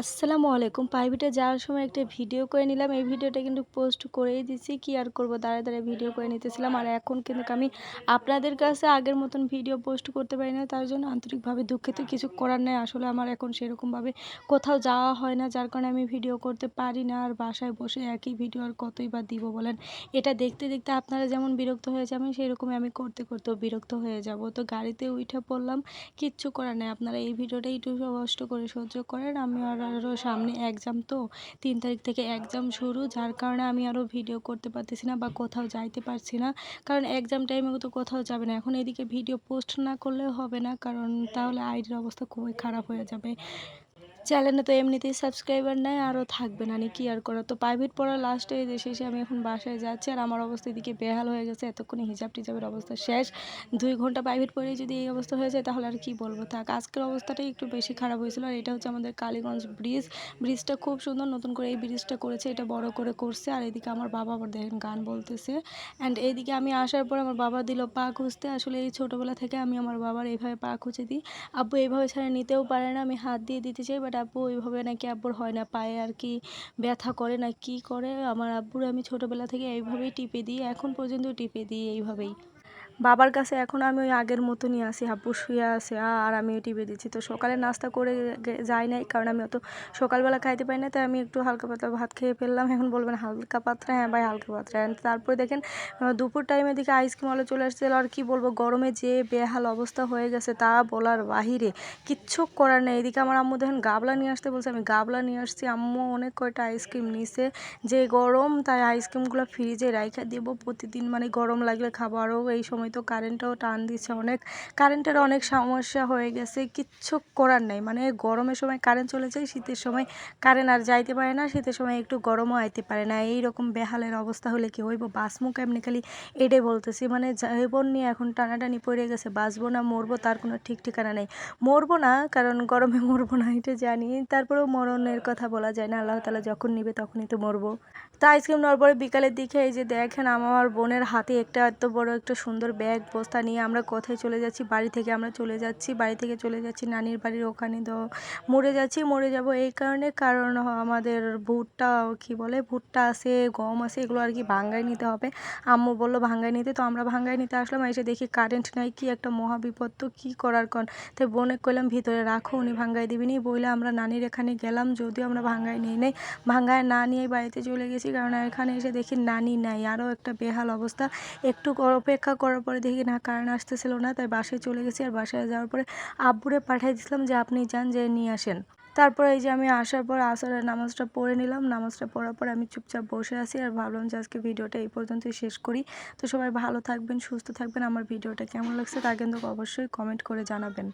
আসসালামু আলাইকুম। প্রাইভেটে যাওয়ার সময় একটা ভিডিও করে নিলাম। এই ভিডিওটা কিন্তু পোস্ট করেই দিছি। কি আর করব? দাঁড়ায় দাঁড়ায় ভিডিও করে নিতেছিলাম। আর এখন কিন্তু আমি আপনাদের কাছে আগের মতন ভিডিও পোস্ট করতে পারি না। তার জন্য আন্তরিকভাবে দুঃখিত। কিছু করার নেই। আসলে আমার এখন সেরকমভাবে কোথাও যাওয়া হয় না, যার কারণে আমি ভিডিও করতে পারি না। আর বাসায় বসে একই ভিডিও আর কতই বা দিব বলেন? এটা দেখতে দেখতে আপনারা যেমন বিরক্ত হয়ে যাবেন, সেরকমই আমি করতে, করতেও বিরক্ত হয়ে যাব। তো গাড়িতে উঠে পড়লাম। কিচ্ছু করার নেই। আপনারা এই ভিডিওটা একটু কষ্ট করে সহ্য করেন। আমি আর আরও সামনে এক্সাম তো, তিন তারিখ থেকে এক্সাম শুরু, যার কারণে আমি আরও ভিডিও করতে পারতেছি না বা কোথাও যাইতে পারছি না। কারণ এক্সাম টাইমে তো কোথাও যাবে না। এখন এদিকে ভিডিও পোস্ট না করলেও হবে না, কারণ তাহলে আইডির অবস্থা খুবই খারাপ হয়ে যাবে। চ্যানেলে তো এমনিতেই সাবস্ক্রাইবার নেই, আরও থাকবে না কি আর করা তো প্রাইভেট পড়ার লাস্টে শেষে আমি এখন বাসায় যাচ্ছি আর আমার অবস্থা এদিকে বেহাল হয়ে গেছে, এতক্ষণে হিজাব টিজাবের অবস্থা শেষ। দুই ঘণ্টা প্রাইভেট পড়ে যদি এই অবস্থা হয়ে যায় তাহলে আর কি বলব? থাক, আজকের অবস্থাটাই একটু বেশি খারাপ হয়েছিল আর এটা হচ্ছে আমাদের কালীগঞ্জ ব্রিজ ব্রিজটা খুব সুন্দর, নতুন করে এই ব্রিজটা করেছে, এটা বড় করে করছে আর এদিকে আমার বাবা আবার দেখেন গান বলতেছে। অ্যান্ড এইদিকে আমি আসার পর আমার বাবা দিল পা খুঁজতে, আসলে এই ছোটোবেলা থেকে আমি আমার বাবার এইভাবে পা খুঁজে দিই। আব্বু এইভাবে ছাড়া নিতেও পারে না, আমি হাত দিয়ে দিতে চাই বাট আব্বু ওইভাবে নাকি আব্বুর হয় না, পায়ে আর কি ব্যথা করে না, কি করে? আমার আব্বুর আমি ছোটোবেলা থেকে এইভাবেই টিপে দিই, এখন পর্যন্ত টিপে দিই এইভাবেই। বাবার কাছে এখন আমি ওই আগের মতনই আছি আব্বু শুয়ে আছে, আর আমি টিপে দিচ্ছি তো সকালে নাস্তা করে যাই নাই, কারণ আমি অত সকালবেলা খাইতে পারি না, তাই আমি একটু হালকা পাতলা ভাত খেয়ে ফেললাম। এখন বলবেন হালকা পাতলা? হ্যাঁ ভাই, হালকা পাতলা। তারপরে দেখেন দুপুর টাইমে দিকে আইসক্রিম আলো চলে আসছিল আর কি বলব, গরমে যে বেহাল অবস্থা হয়ে গেছে তা বলার বাহিরে কিচ্ছু করার নেই। এদিকে আমার আম্মু দেখেন গাবলা নিয়ে আসতে বলছে, আমি গাবলা নিয়ে আসছি। আম্মু অনেক কয়টা আইসক্রিম নিছে। যে গরম, তাই আইসক্রিমগুলো ফ্রিজে রাইখা দেবো প্রতিদিন। মানে গরম লাগলে খাবারও এই সময় তো কারেন্টটাও টান দিচ্ছে অনেক। কারেন্টের অনেক সমস্যা হয়ে গেছে, কিচ্ছু করার নেই। মানে গরমের সময় কারেন্ট চলে যায়, শীতের সময় কারেন্ট আর যাইতে পারে না, শীতের সময় একটু গরমও আইতে পারে না। এই রকম বেহালের অবস্থা হলে কি হইব? বাসমুখ এমনি খালি এডে বলতেছি। মানে জীবন নিয়ে এখন টানাটানি পড়ে গেছে, বাঁচবো না, মরবো তার কোনো ঠিক ঠিকানা নেই। মরবো না, কারণ গরমে মরবো না, এটা জানি। তারপরেও মরণের কথা বলা যায় না, আল্লাহ তালা যখন নিবে তখনই তো মরবো। তো আইসক্রিম নেওয়ার পরে বিকালের দিকে এই যে দেখেন, আমার বোনের হাতে একটা এত বড়, একটা সুন্দর ব্যাগ, বস্তা নিয়ে আমরা কোথায় চলে যাচ্ছি, বাড়ি থেকে আমরা চলে যাচ্ছি, বাড়ি থেকে চলে যাচ্ছি, নানির বাড়ির ওখানে তো মরে যাচ্ছি, মরে যাব এই কারণে। কারণ আমাদের ভুট্টা, কি বলে, ভুট্টা আছে গম আছে এগুলো আর কি ভাঙ্গায় নিতে হবে। আম্মু বলল, ভাঙ্গায় নিতে? তো আমরা ভাঙ্গায় নিতে আসলাম, এসে দেখি কারেন্ট নাই, কি একটা মহাবিপদ, তো কী করার কন? তাই বোনে কইলাম, ভিতরে রাখো, উনি ভাঙ্গায় দিবিনি বইলে আমরা নানির এখানে গেলাম, যদিও আমরা ভাঙ্গায় নিই নেই। ভাঙ্গায় না নিয়ে বাড়িতে চলে গেছি, কারণ এখানে এসে দেখি নানি নাই, আরও একটা বেহাল অবস্থা। একটু অপেক্ষা করার পরে দেখি না, কারেন্ট আসতেছিল না, তাই বাসায় চলে গেছি। আর বাসায় যাওয়ার পরে আব্বুরে পাঠিয়ে দিয়েছিলাম যে আপনি যান, যে নিয়ে আসেন। তারপরে এই যে আমি আসার পর আসার নামাজটা পড়ে নিলাম। নামাজটা পড়ার পর আমি চুপচাপ বসে আছি আর ভাবলাম যে আজকে ভিডিওটা এই পর্যন্তই শেষ করি। তো সবাই ভালো থাকবেন, সুস্থ থাকবেন। আমার ভিডিওটা কেমন লাগছে তা কিন্তু অবশ্যই কমেন্ট করে জানাবেন।